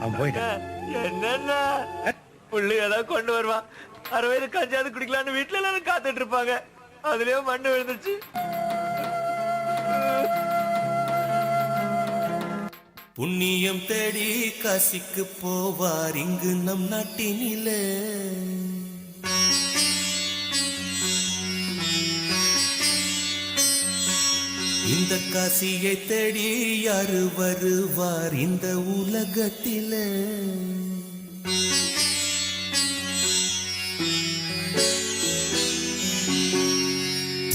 அவன் போயிட்டான். என்னன்னா? புள்ளி ஏதாவது கொண்டு வருவான். அறுபது கஞ்சாவது குடிக்கலாம்னு வீட்டுல எல்லாரும் காத்துட்டு இருப்பாங்க. அதுலயும் மண்ணு விழுந்துச்சு புண்ணியம் தேடி காசிக்கு போவார். இங்கு நம் நாட்டினிலே. இந்த காசியை தேடி யாரு வருவார் இந்த உலகத்திலே?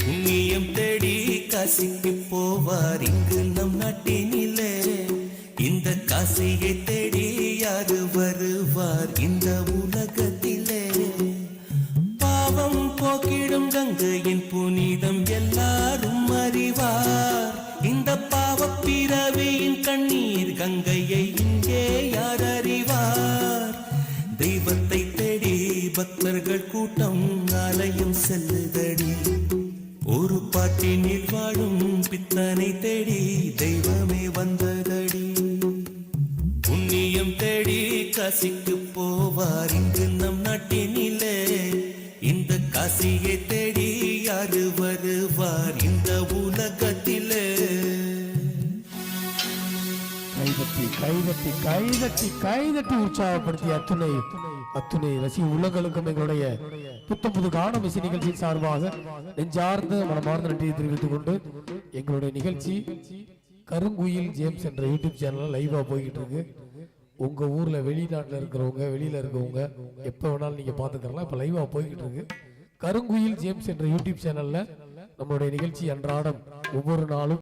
புண்ணியம் தேடி காசிக்கு போவார் இங்கு நம் நாட்டினில. இந்த காசியை தேடி யாரு வருவார் இந்த உலகத்திலே? பாவம் போக்கிடும் கங்கையின் புனிதம் எல்லாரும் பிறவியின் கண்ணீர் கங்கையை இங்கே யார் அறிவார்? தெய்வத்தை தேடி பக்தர்கள் கூட்டம் ஆலயம் செல்லுதடி. ஒரு பாட்டினில் வாழும் பித்தனை தேடி தெய்வமே வந்ததடி. புண்ணியம் தேடி காசிக்கு போவார் இங்கு நம் நாட்டினிலே. இந்த காசியை தேடி யாரு வருவார்? கைதட்டி கைதட்டி கைதட்டி கைதட்டி உற்சாகப்படுத்திய அத்துணை அத்துணை ரசி உள்ளங்களுக்கும் எங்களுடைய புத்தம் புது காண இசை நிகழ்ச்சியின் சார்பாக நெஞ்சார்ந்த மனமார்ந்த நன்றியை தெரிவித்துக் கொண்டு எங்களுடைய நிகழ்ச்சி கருங்குயில் ஜேம்ஸ் என்ற யூடியூப் சேனல் லைவா போய்கிட்டு இருக்கு. உங்க ஊர்ல வெளிநாட்டுல இருக்கிறவங்க வெளியில இருக்கவங்க எப்ப வேணாலும் நீங்க பாத்துக்கலாம் இப்ப லைவா போய்கிட்டு இருக்கு. கருங்குயில் ஜேம்ஸ் என்ற யூடியூப் சேனல்ல நம்மளுடைய நிகழ்ச்சி அன்றாடம் ஒவ்வொரு நாளும்